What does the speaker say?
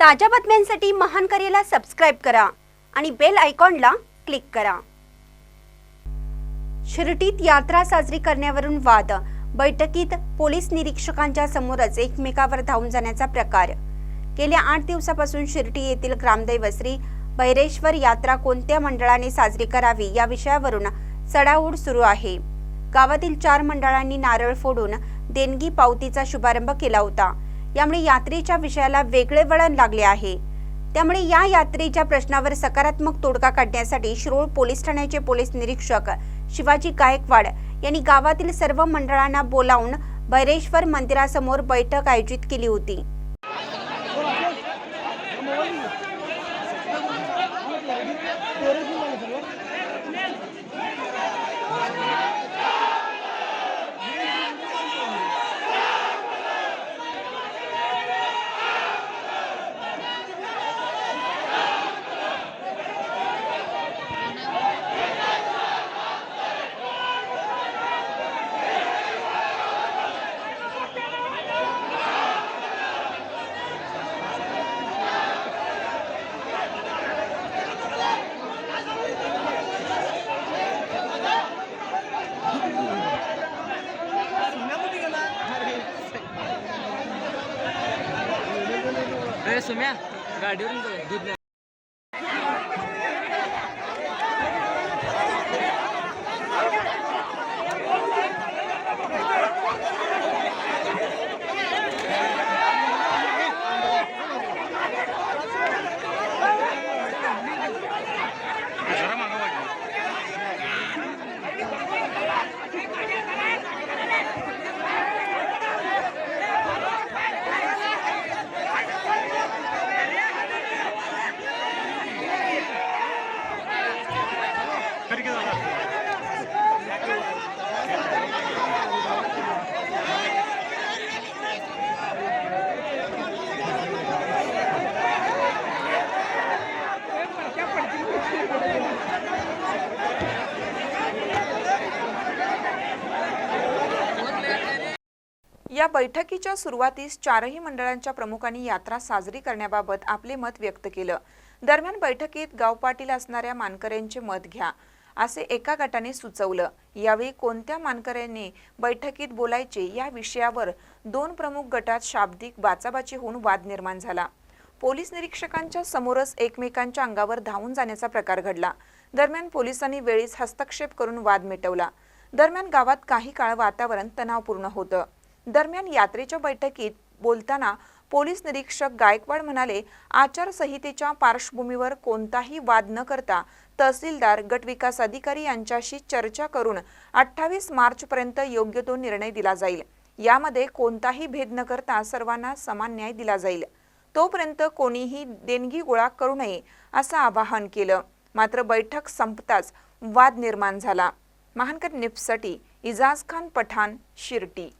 ताज्या बातम्यांसाठी महान करेला सबस्क्राईब करा आणि बेल आयकॉनला क्लिक करा. शिर्टीत यात्रा साजरी करण्यावरून वाद. बैठकीत पोलीस निरीक्षकांच्या समोरच एकमेकावर धावून जाण्याचा प्रकार. गेल्या आठ दिवसापासून शिर्टी येथील ग्रामदैव श्री भैरेश्वर यात्रा कोणत्या मंडळाने साजरी करावी या विषयावरून चढाओढ सुरू आहे. गावातील चार मंडळांनी नारळ फोडून देणगी पावतीचा शुभारंभ केला होता. यामुळे यात्रेच्या विषयाला वेगळे वळण लागले आहे. त्यामुळे या यात्रेच्या प्रश्नावर सकारात्मक तोडगा काढण्यासाठी शिरोळ पोलीस ठाण्याचे पोलीस निरीक्षक शिवाजी गायकवाड यांनी गावातील सर्व मंडळांना बोलावून भैरेश्वर मंदिरासमोर बैठक आयोजित केली होती. सुम्या. गाडीवरून दूध या बैठकीच्या सुरुवातीस चारही मंडळांच्या प्रमुखांनी यात्रा साजरी करण्याबाबत आपले मत व्यक्त केलं. दरम्यान बैठकीत गाव पाटील असणाऱ्या मानकऱ्यांचे मत घ्या असे एका गटाने सुचवलं. यावेळी कोणत्या मानकऱ्यांनी बैठकीत बोलायचे या विषयावर दोन प्रमुख गटात शाब्दिक बाचाबाची होऊन वाद निर्माण झाला. पोलीस निरीक्षकांच्या समोरच एकमेकांच्या अंगावर धावून जाण्याचा प्रकार घडला. दरम्यान पोलिसांनी वेळीच हस्तक्षेप करून वाद मिटवला. दरम्यान गावात काही काळ वातावरण तणावपूर्ण होतं. दरम्यान यात्रेच्या बैठकीत बोलताना पोलीस निरीक्षक गायकवाड म्हणाले आचारसंहितेच्या पार्श्वभूमीवर कोणताही वाद न करता तहसीलदार गटविकास अधिकारी यांच्याशी चर्चा करून अठ्ठावीस मार्चपर्यंत योग्य तो निर्णय दिला जाईल. यामध्ये कोणताही भेद न करता सर्वांना समान न्याय दिला जाईल. तोपर्यंत कोणीही देणगी गोळा करू नये असं आवाहन केलं. मात्र बैठक संपताच वाद निर्माण झाला. महानकर निप्ससाठी इजाज खान पठाण शिर्टी